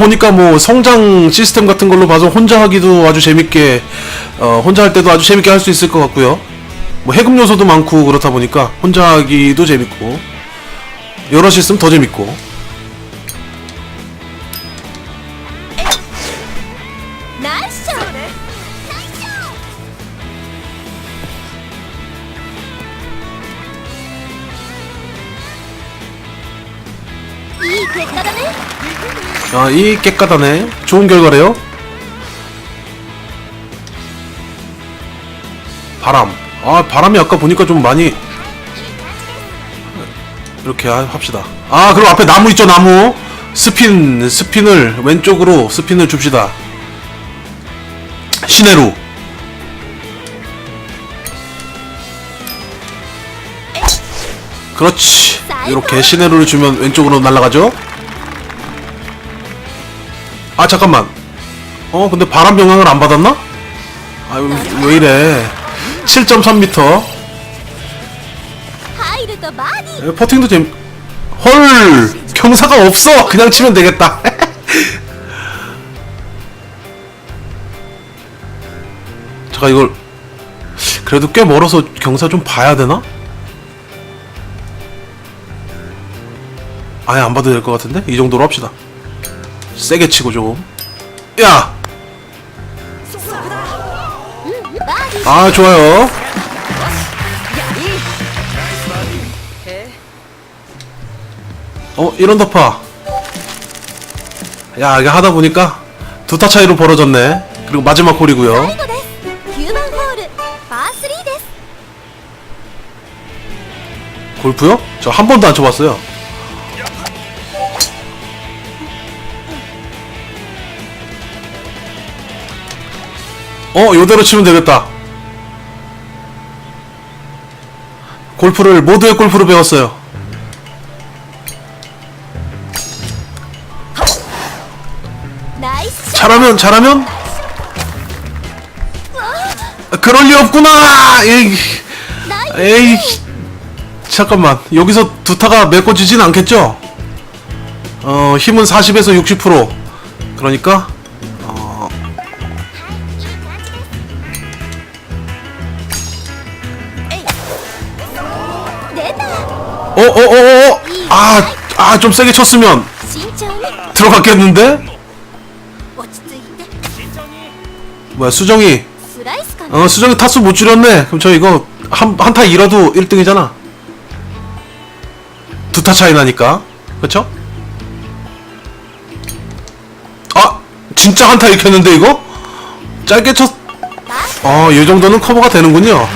보니까 뭐 성장 시스템 같은 걸로 봐서 혼자 하기도 아주 재밌게 어, 혼자 할 때도 아주 재밌게 할 수 있을 것 같고요. 뭐 해금 요소도 많고 그렇다 보니까 혼자 하기도 재밌고 여럿이 있으면 더 재밌고 이 깨끗하네. 좋은 결과래요. 바람. 아, 바람이 아까 보니까 좀 많이 이렇게 하- 합시다. 아, 그럼 앞에 나무 있죠, 나무. 스핀, 스핀을 왼쪽으로 스핀을 줍시다. 시내로. 그렇지. 이렇게 시내로를 주면 왼쪽으로 날아가죠. 아 잠깐만. 어 근데 바람 영향을 안 받았나? 아유 왜 이래? 7.3m 예, 퍼팅도 재밌 헐! 경사가 없어! 그냥 치면 되겠다. 잠깐 이걸 그래도 꽤 멀어서 경사 좀 봐야 되나? 아예 안 봐도 될 것 같은데? 이 정도로 합시다. 세게 치고 조금 야! 아, 좋아요. 어, 이런 덮파 야, 이게 하다 보니까 두 타 차이로 벌어졌네. 그리고 마지막 골이구요. 골프요? 저 한 번도 안 쳐봤어요. 어 요대로 치면 되겠다. 골프를 모두의 골프로 배웠어요. 잘하면 잘하면? 그럴 리 없구나! 에이 에이. 잠깐만. 여기서 두타가 메꿔지진 않겠죠? 어 힘은 40에서 60% 그러니까 좀 세게 쳤으면 들어갔겠는데? 뭐야 수정이 어 수정이 타수 못 줄였네 그럼 저 이거 한, 한타 잃어도 1등이잖아 두 타 차이 나니까 그쵸? 아! 진짜 한타 익혔는데 이거? 짧게 쳤... 어, 아이 정도는 커버가 되는군요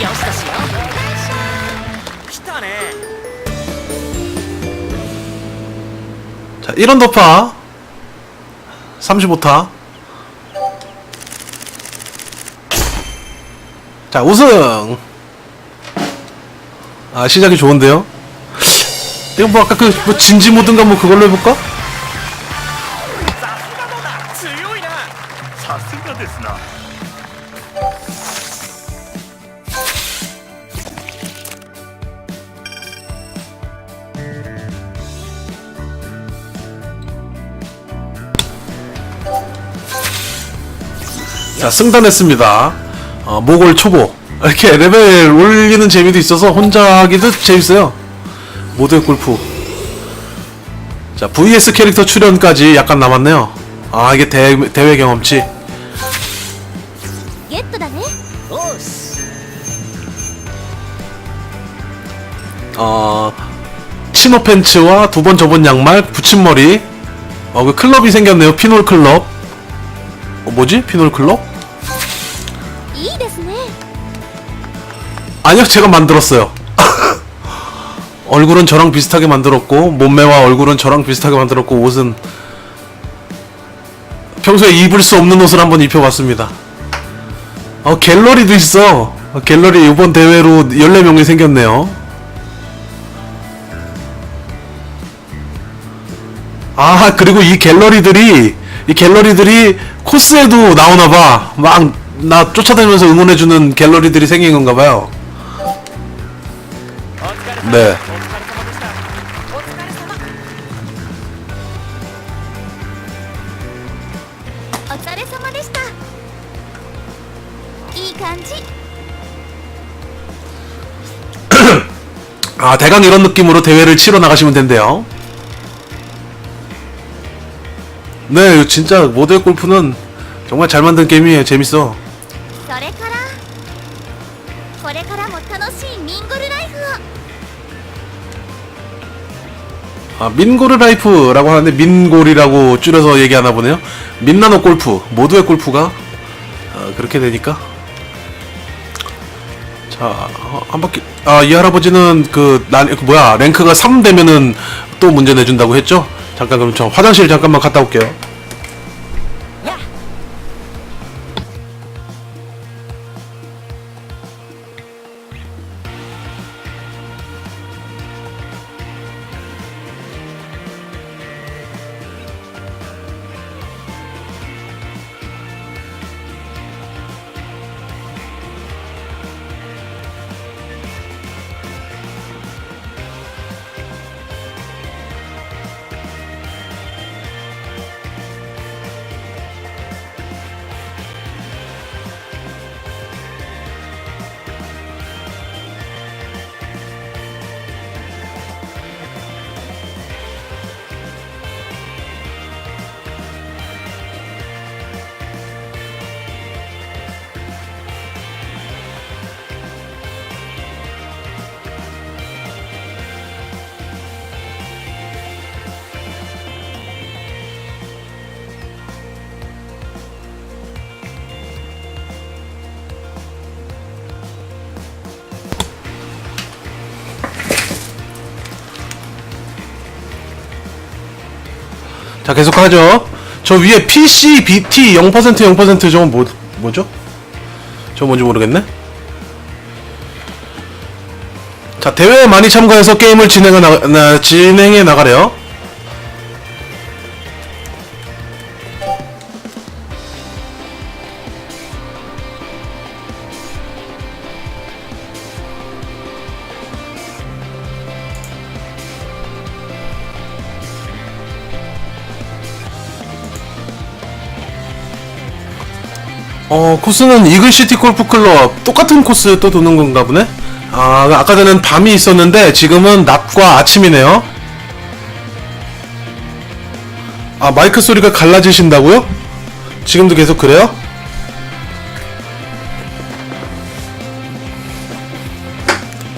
자, 1원 더파. 35타. 자, 우승! 아, 시작이 좋은데요? 이거 뭐 아까 그, 뭐 진지 모든가 뭐 그걸로 해볼까? 자 승단했습니다. 어, 모골 초보. 이렇게 레벨 올리는 재미도 있어서 혼자 하기도 재밌어요. 모델 골프. 자 VS 캐릭터 출연까지 약간 남았네요. 아 이게 대, 대회 경험치. 어 치마 팬츠와 두 번 접은 양말 붙임머리. 어그 클럽이 생겼네요. 피놀 클럽. 어, 뭐지? 피놀 클럽? 아니요, 제가 만들었어요. 얼굴은 저랑 비슷하게 만들었고, 몸매와 얼굴은 저랑 비슷하게 만들었고, 옷은 평소에 입을 수 없는 옷을 한번 입혀봤습니다. 어, 갤러리도 있어. 어, 갤러리 이번 대회로 14명이 생겼네요. 아, 그리고 이 갤러리들이, 이 갤러리들이 코스에도 나오나봐. 막, 나 쫓아다니면서 응원해주는 갤러리들이 생긴 건가봐요. 네. 아, 대강 이런 느낌으로 대회를 치러 나가시면 된대요. 네, 진짜 모델 골프는 정말 잘 만든 게임이에요. 재밌어. 아, 민고르 라이프라고 하는데 민골이라고 줄여서 얘기하나 보네요. 민나노 골프, 모두의 골프가 아, 그렇게 되니까. 자, 어, 한 바퀴. 아, 이 할아버지는 그, 난, 그 뭐야, 랭크가 3 되면은 또 문제 내준다고 했죠? 잠깐, 그럼 저 화장실 잠깐만 갔다 올게요. 자 계속 하죠. 저 위에 PC, BT 0% 0% 저건 뭐 뭐죠? 저 뭔지 모르겠네. 자 대회에 많이 참가해서 게임을 진행해 나, 나 진행해 나가래요. 어 코스는 이글시티 골프클럽 똑같은 코스 또 도는 건가 보네. 아 아까 전엔 밤이 있었는데 지금은 낮과 아침이네요. 아 마이크 소리가 갈라지신다고요? 지금도 계속 그래요?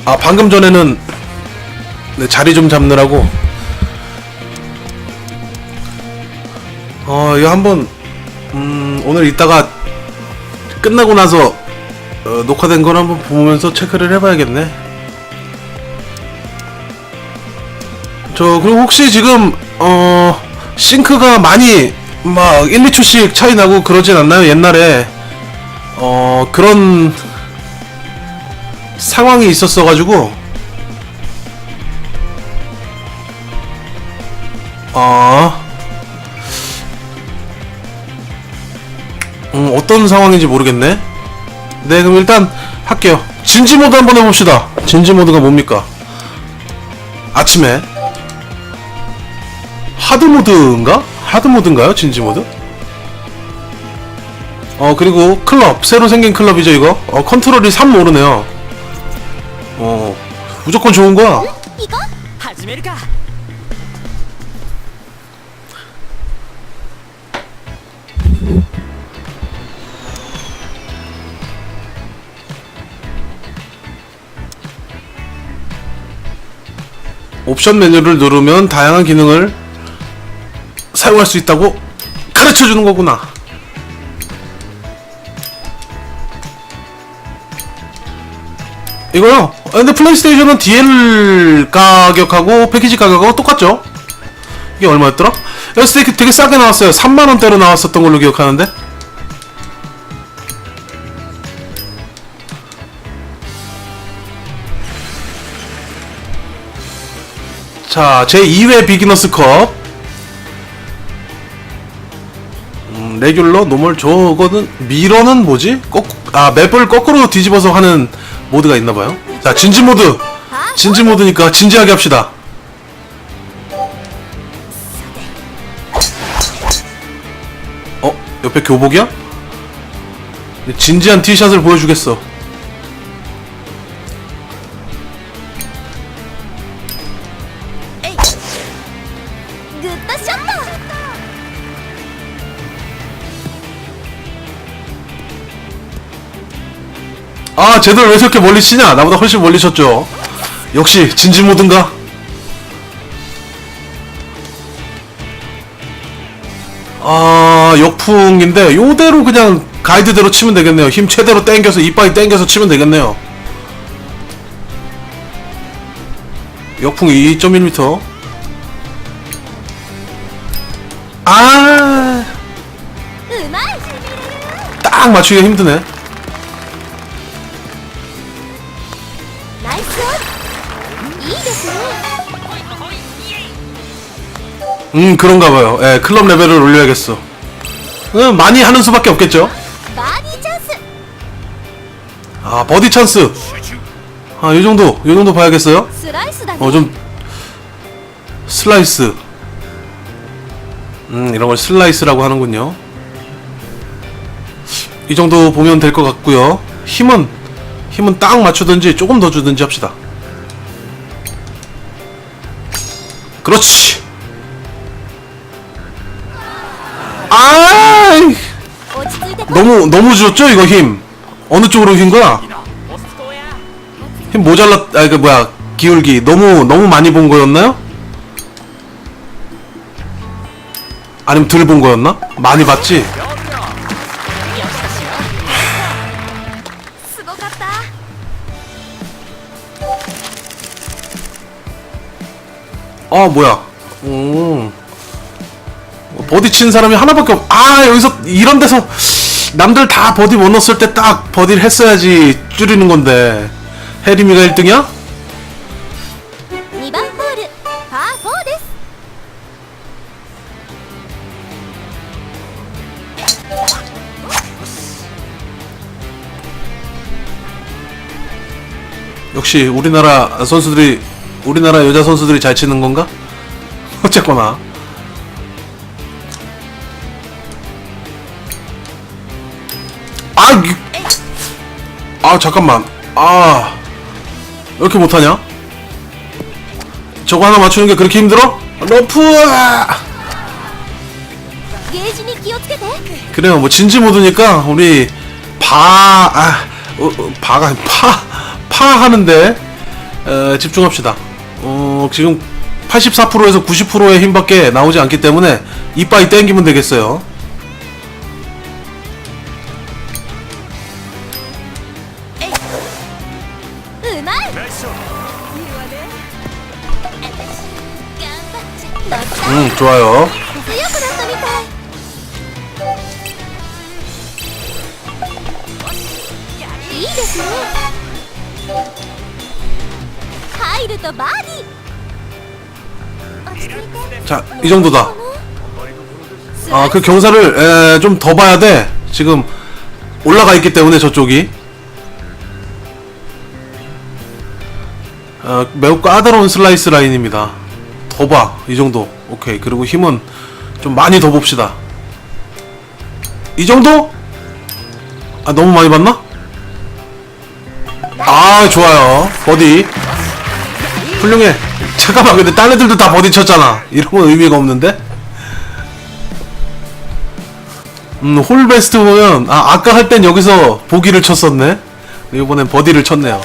아 방금 전에는 네, 자리 좀 잡느라고 어 이거 한번 음 오늘 이따가 끝나고 나서 어, 녹화된 걸 한번 보면서 체크를 해봐야겠네. 저 그리고 혹시 지금 어 싱크가 많이 막 1, 2초씩 차이 나고 그러진 않나요? 옛날에 어 그런 상황이 있었어 가지고 어 어떤 상황인지 모르겠네. 네, 그럼 일단 할게요. 진지 모드 한번 해봅시다. 진지 모드가 뭡니까? 아침에 하드 모드인가? 하드 모드인가요? 진지 모드? 어 그리고 클럽 새로 생긴 클럽이죠 이거. 어 컨트롤이 3 오르네요. 어 무조건 좋은 거야. 옵션 메뉴를 누르면 다양한 기능을 사용할 수 있다고 가르쳐 주는 거구나. 이거요. 아, 근데 플레이스테이션은 DL 가격하고 패키지 가격하고 똑같죠? 이게 얼마였더라? 되게, 되게 싸게 나왔어요. 3만원대로 나왔었던 걸로 기억하는데. 자, 제 2회 비기너스 컵. 음, 레귤러, 노멀, 저거는, 미러는 뭐지? 거, 아, 맵을 거꾸로 뒤집어서 하는 모드가 있나봐요. 자, 진지 모드! 진지 모드니까 진지하게 합시다. 어? 옆에 교복이야? 진지한 티샷을 보여주겠어. 아 제대로 왜 저렇게 멀리 치냐? 나보다 훨씬 멀리 쳤죠. 역시 진지모든가? 아 역풍인데 요대로 그냥 가이드대로 치면 되겠네요. 힘 최대로 땡겨서 이빨이 땡겨서 치면 되겠네요. 역풍 2.1m 아 딱 맞추기가 힘드네. 음 그런가 봐요. 예 클럽 레벨을 올려야겠어. 음 많이 하는 수밖에 없겠죠? 아 버디 찬스. 아 요정도 이 정도 봐야겠어요? 슬라이스, 어좀 슬라이스. 음 이런 걸 슬라이스라고 하는군요. 이 정도 보면 될 것 같고요. 힘은 힘은 딱 맞추든지 조금 더 주든지 합시다. 그렇지. 너무 너무 줄었죠 이거 힘 어느 쪽으로 휜 거야? 힘 모자랐 아그 뭐야 기울기 너무 너무 많이 본 거였나요? 아니면 덜 본 거였나? 많이 봤지? 아 뭐야 오 어, 버디 친 사람이 하나밖에 없.. 아 여기서 이런 데서 남들 다 버디 못 넣었을 때 딱 버디를 했어야지 줄이는 건데 해리미가 1등이야? 역시 우리나라 선수들이 우리나라 여자 선수들이 잘 치는 건가? 어쨌거나 아, 이... 아 잠깐만. 아, 이렇게 못하냐? 저거 하나 맞추는 게 그렇게 힘들어? 러프! 그래요, 뭐 진지 모드니까 우리 바, 아, 어, 어, 바가 파, 파 하는데 에, 집중합시다. 어, 지금 84%에서 90%의 힘밖에 나오지 않기 때문에 이빨이 땡기면 되겠어요. 음 좋아요 자, 이 정도다. 아, 그 경사를 좀 더 봐야 돼. 지금 올라가 있기 때문에 저쪽이. 어, 매우 까다로운 슬라이스 라인입니다. 더 봐, 이 정도. 오케이. 그리고 힘은 좀 많이 더 봅시다. 이 정도? 아, 너무 많이 봤나? 아, 좋아요. 버디. 훌륭해. 잠깐만, 근데 딴 애들도 다 버디 쳤잖아. 이러면 의미가 없는데? 음, 홀 베스트 보면, 아, 아까 할 땐 여기서 보기를 쳤었네? 이번엔 버디를 쳤네요.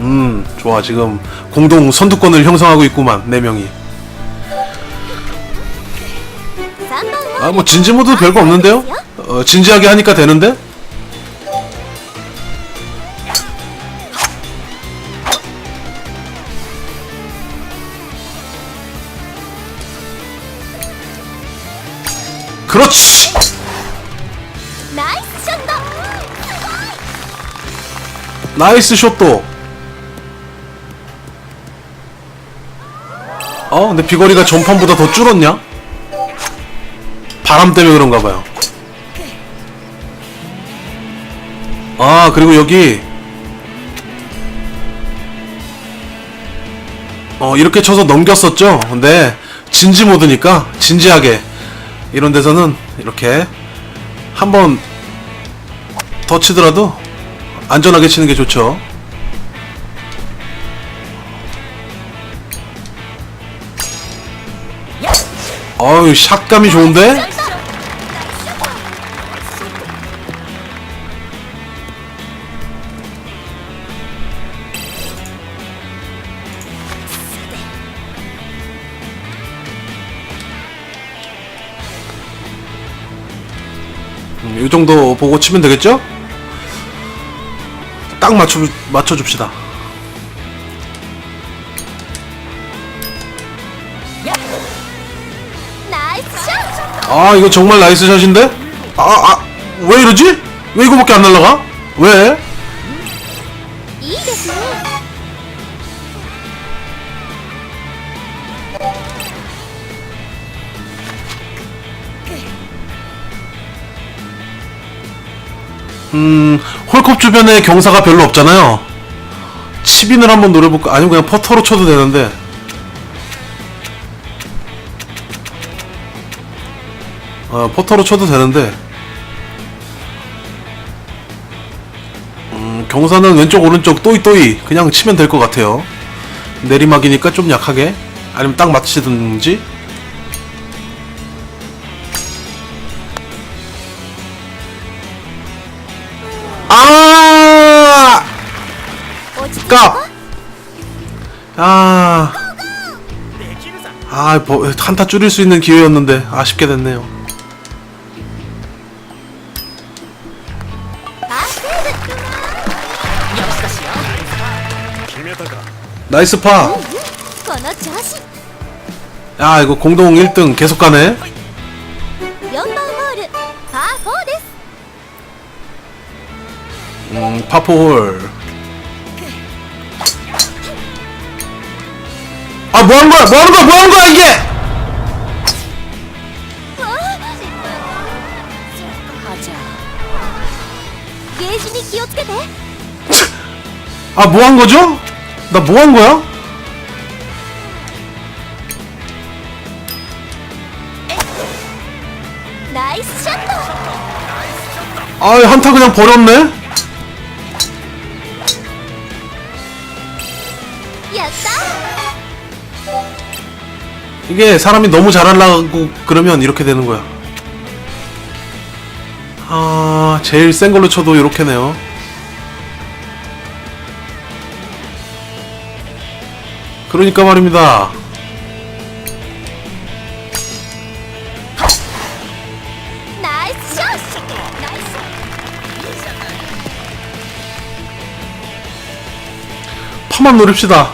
음 좋아 지금 공동 선두권을 형성하고 있구만 네 명이 아 뭐 진지 모드 별거 없는데요? 어, 진지하게 하니까 되는데? 그렇지! 나이스 쇼도 어, 근데 비거리가 전판보다 더 줄었냐? 바람 때문에 그런가 봐요. 아, 그리고 여기 어, 이렇게 쳐서 넘겼었죠. 근데 진지 모드니까 진지하게 이런 데서는 이렇게 한번 더 치더라도 안전하게 치는 게 좋죠. 어유 샷감이 좋은데? 음, 이 정도 보고 치면 되겠죠? 딱 맞춰 맞춰줍시다. 아 이거 정말 나이스 샷인데? 아, 아, 왜 이러지? 왜 이거밖에 안 날라가? 왜? 음, 홀컵 주변에 경사가 별로 없잖아요. 치빈을 한번 노려볼까? 아니면 그냥 퍼터로 쳐도 되는데. 어, 포터로 쳐도 되는데 음, 경사는 왼쪽 오른쪽 또이 또이 그냥 치면 될 것 같아요 내리막이니까 좀 약하게 아니면 딱 맞히든지 아! 깝! 아. 아, 뭐, 한타 줄일 수 있는 기회였는데 아쉽게 됐네요. 나이스 파! 야 이거 공동 1등 계속 가네. 음 파포홀. 아 뭐한거야? 뭐하는거야? 뭐하는거야 이게? 아 뭐한거죠? 나 뭐 한 거야? 나이스 샷다. 아, 한타 그냥 버렸네. 이게 사람이 너무 잘하려고 그러면 이렇게 되는 거야. 아, 제일 센 걸로 쳐도 이렇게네요. 그러니까 말입니다. 파만 노립시다.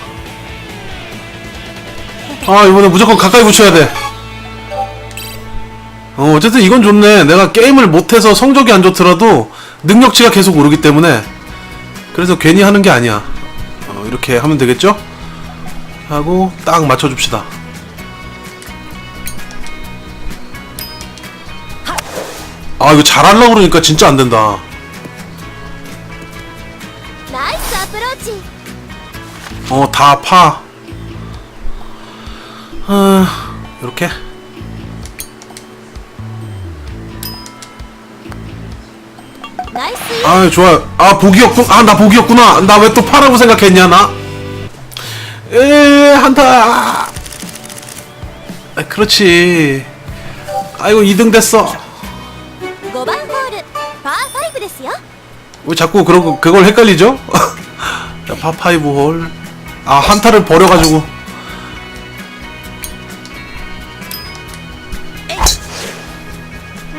아 이번에 무조건 가까이 붙여야 돼. 어, 어쨌든 이건 좋네. 내가 게임을 못해서 성적이 안 좋더라도 능력치가 계속 오르기 때문에 그래서 괜히 하는 게 아니야. 어, 이렇게 하면 되겠죠? 하고 딱 맞춰줍시다. 아 이거 잘하려고 그러니까 진짜 안된다. 어 다파. 아, 어, 이렇게. 아 좋아요. 아 보기 없구나 아, 아나 보기 없구나. 나 왜 또 파라고 생각했냐 나? 에, 한타. 아, 그렇지. 아이고, 2등 됐어. 5番ホールパー5ですよ 왜 자꾸 그런 거, 그걸 헷갈리죠? 자, 파파이브 홀. 아, 한타를 버려가지고.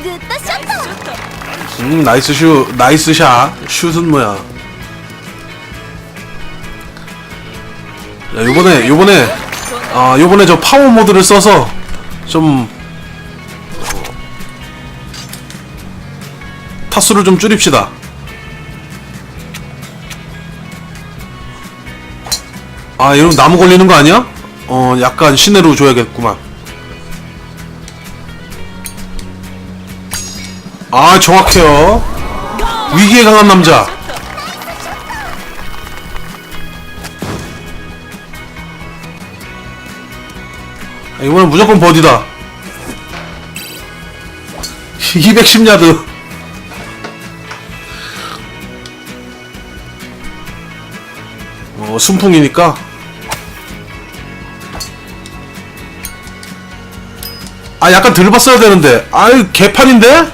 グッドショット 음, 나이스 슛. 나이스 샷. 슛은 뭐야? 야, 요번에, 요번에, 아, 요번에 저 파워 모드를 써서 좀, 어, 타수를 좀 줄입시다. 아, 이러면 나무 걸리는 거 아니야? 어, 약간 시내로 줘야겠구만. 아, 정확해요. 위기에 강한 남자. 이번엔 무조건 버디다. 210야드. 어, 순풍이니까. 아, 약간 덜 봤어야 되는데. 아유, 개판인데?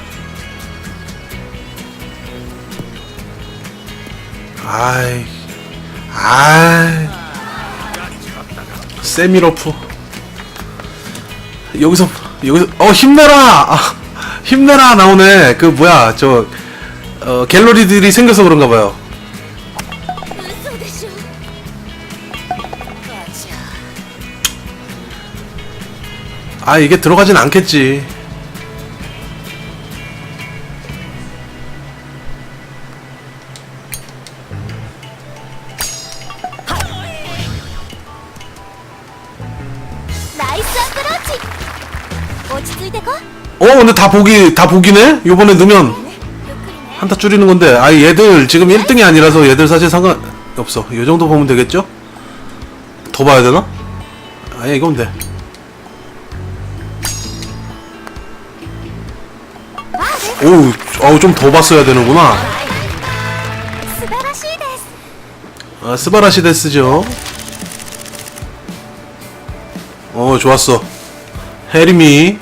아이, 아이. 세미러프. 여기서, 여기서, 어, 힘내라! 아, 힘내라! 나오네. 그, 뭐야, 저, 어, 갤러리들이 생겨서 그런가 봐요. 嘘でしょ 아, 이게 들어가진 않겠지. 다 보기 다 보기네. 요번에 넣으면 한타 줄이는 건데. 아 얘들 지금 1등이 아니라서 얘들 사실 상관 없어. 요 정도 보면 되겠죠? 더 봐야 되나? 아니 이건 돼. 오우, 어우 좀 더 봤어야 되는구나. 아, 스바라시데스죠. 어, 좋았어. 해림이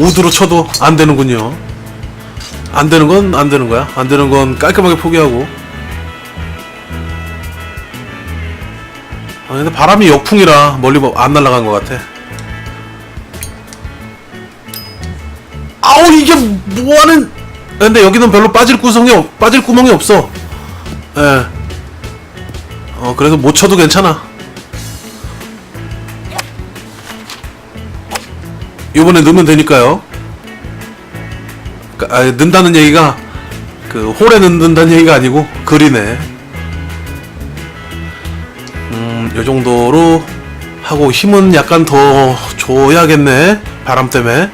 우드로 쳐도 안 되는군요. 안 되는 건 안 되는 거야. 안 되는 건 깔끔하게 포기하고. 아, 근데 바람이 역풍이라 멀리 뭐안 날아간 것 같아. 아우, 이게 뭐하는. 근데 여기는 별로 빠질 구성이, 없, 빠질 구멍이 없어. 예. 어, 그래서 못 쳐도 괜찮아. 요번에 넣으면 되니까요. 그, 아, 는다는 얘기가 그 홀에 넣는다는 얘기가 아니고 그리네. 음, 요 정도로 하고 힘은 약간 더 줘야겠네. 바람 때문에.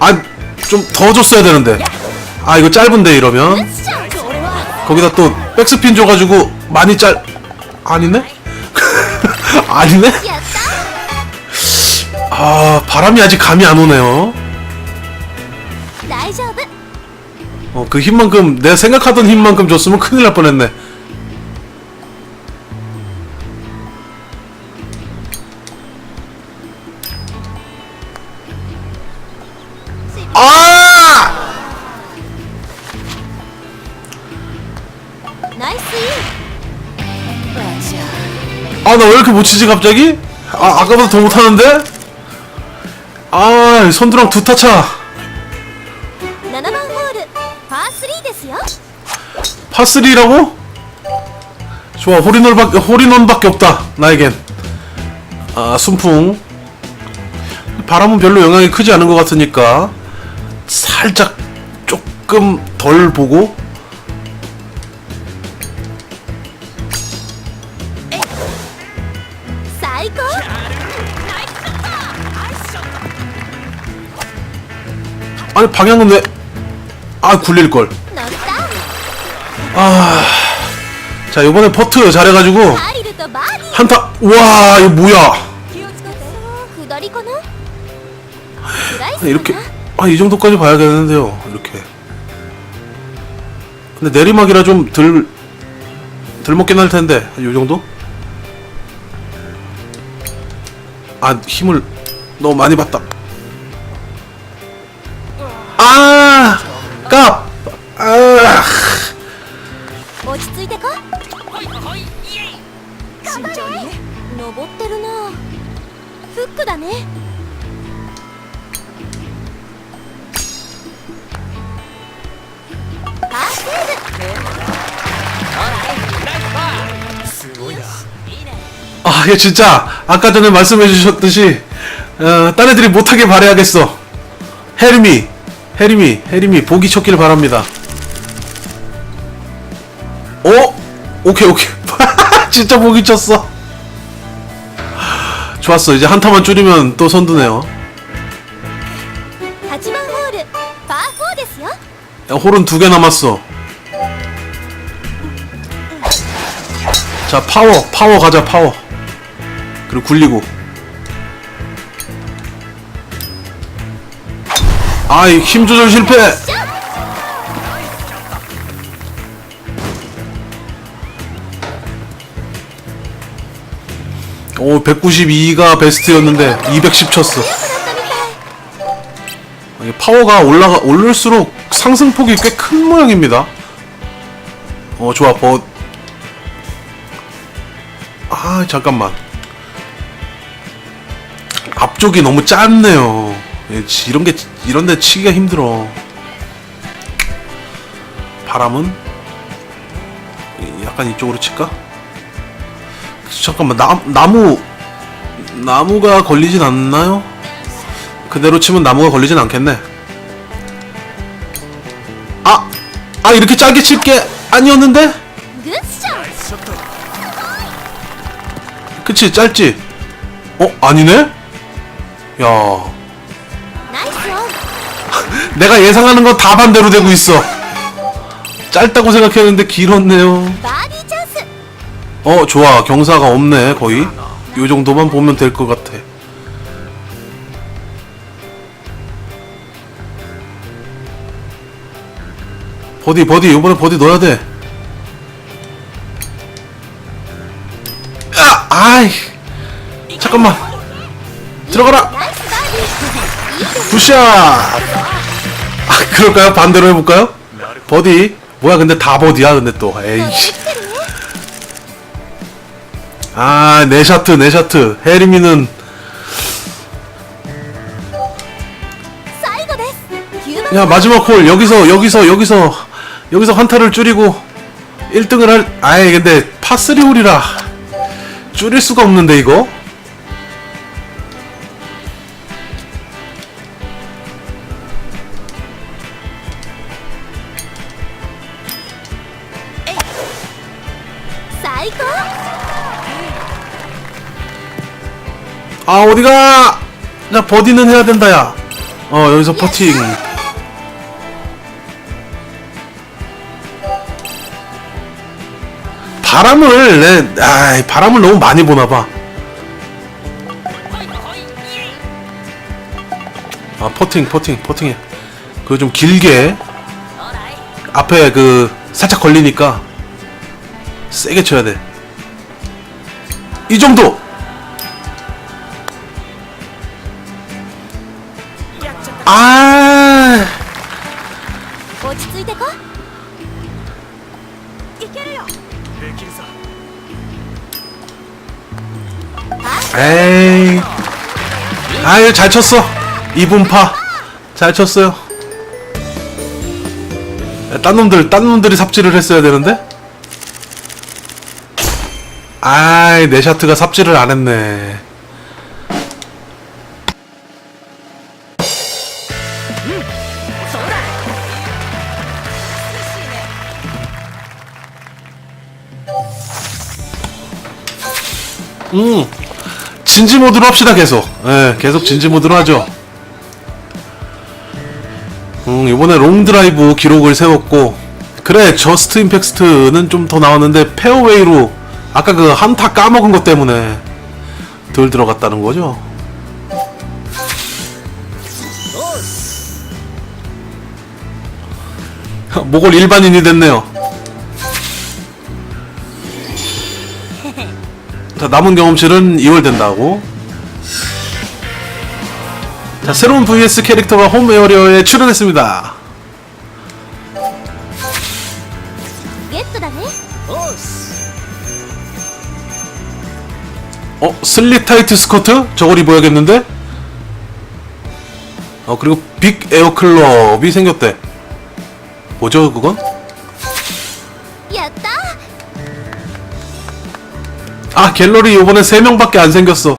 아, 좀 더 줬어야 되는데. 아, 이거 짧은데 이러면. 거기다 또 백스핀 줘가지고 많이 짧... 아니네? 아니네? 아 바람이 아직 감이 안 오네요 어, 그 힘만큼 내가 생각하던 힘만큼 줬으면 큰일 날 뻔했네 아! 아 나 왜 이렇게 못 치지 갑자기? 아 아까보다 더 못하는데? 아 선두랑 두 타차 7番ホールパー3ですよ 파3라고? 좋아 홀인원밖에, 홀인원밖에 없다 나에겐 아 순풍 바람은 별로 영향이 크지 않은 것 같으니까 살짝 조금 덜 보고「 방향은 왜? 아 굴릴 걸. 아. 자 이번에 퍼트 잘해가지고 한타. 와 이거 뭐야? 이렇게 아 이 정도까지 봐야겠는데요. 이렇게. 근데 내리막이라 좀덜 덜먹긴 할 텐데 이 정도? 아 힘을 너무 많이 받다 이게 진짜 아까 전에 말씀해 주셨듯이 어, 딴 애들이 못하게 바래야겠어 해리미 해리미 해리미 보기 쳤길 바랍니다 어? 오케이 오케이 진짜 보기 쳤어 좋았어 이제 한타만 줄이면 또 선두네요 8番ホールパー4ですよ 야, 홀은 두 개 남았어 자 파워 파워 가자 파워 그리고 굴리고. 아이 힘 조절 실패! 오 192가 베스트였는데 210 쳤어. 파워가 올라가 올를수록 상승폭이 꽤 큰 모양입니다. 어 좋아 버아 잠깐만. 앞쪽이 너무 짧네요. 예, 이런 게 이런 데 치기가 힘들어. 바람은 약간 이쪽으로 칠까? 잠깐만 나, 나무 나무가 걸리진 않나요? 그대로 치면 나무가 걸리진 않겠네. 아, 아 이렇게 짧게 칠게 아니었는데? 그치 짧지? 어 아니네? 야. 내가 예상하는 건 다 반대로 되고 있어. 짧다고 생각했는데 길었네요. 어, 좋아. 경사가 없네, 거의. 요 정도만 보면 될 것 같아. 버디, 버디. 요번에 버디 넣어야 돼. 아, 아이. 잠깐만. 들어가라. 굿샷! 아, 그럴까요? 반대로 해볼까요? 버디. 뭐야, 근데 다 버디야, 근데 또. 에이씨. 아, 네 샤트, 네 샤트. 해리미는. 야, 마지막 홀. 여기서, 여기서, 여기서. 여기서 환타를 줄이고 1등을 할. 아예 근데 파3 홀이라. 줄일 수가 없는데, 이거? 자 버디는 해야 된다 야 어 여기서 퍼팅 바람을 내 아, 바람을 너무 많이 보나 봐. 아, 퍼팅, 퍼팅, 퍼팅해. 그거 좀 길게 앞에 그 살짝 걸리니까 세게 쳐야 돼. 이 정도. 1 잘 쳤어. 2분파. 잘 쳤어요. 야, 딴 놈들 딴 놈들이 삽질을 했어야 되는데? 아이 내 샤트가 삽질을 안 했네. 음 진지 모드로 합시다 계속. 예, 계속 진지 모드로 하죠. 음, 이번에 롱드라이브 기록을 세웠고, 그래, 저스트 임팩스트는 좀 더 나왔는데, 페어웨이로, 아까 그 한타 까먹은 것 때문에 덜 들어갔다는 거죠. 목을 일반인이 됐네요. 자, 남은 경험치는 2월 된다고. 자, 새로운 VS 캐릭터가 홈웨어리어에 출연했습니다. 어? 슬릿타이트 스커트? 저걸 입어야겠는데? 어 그리고 빅 에어클럽이 생겼대 뭐죠 그건? 아 갤러리 요번에 3명밖에 안 생겼어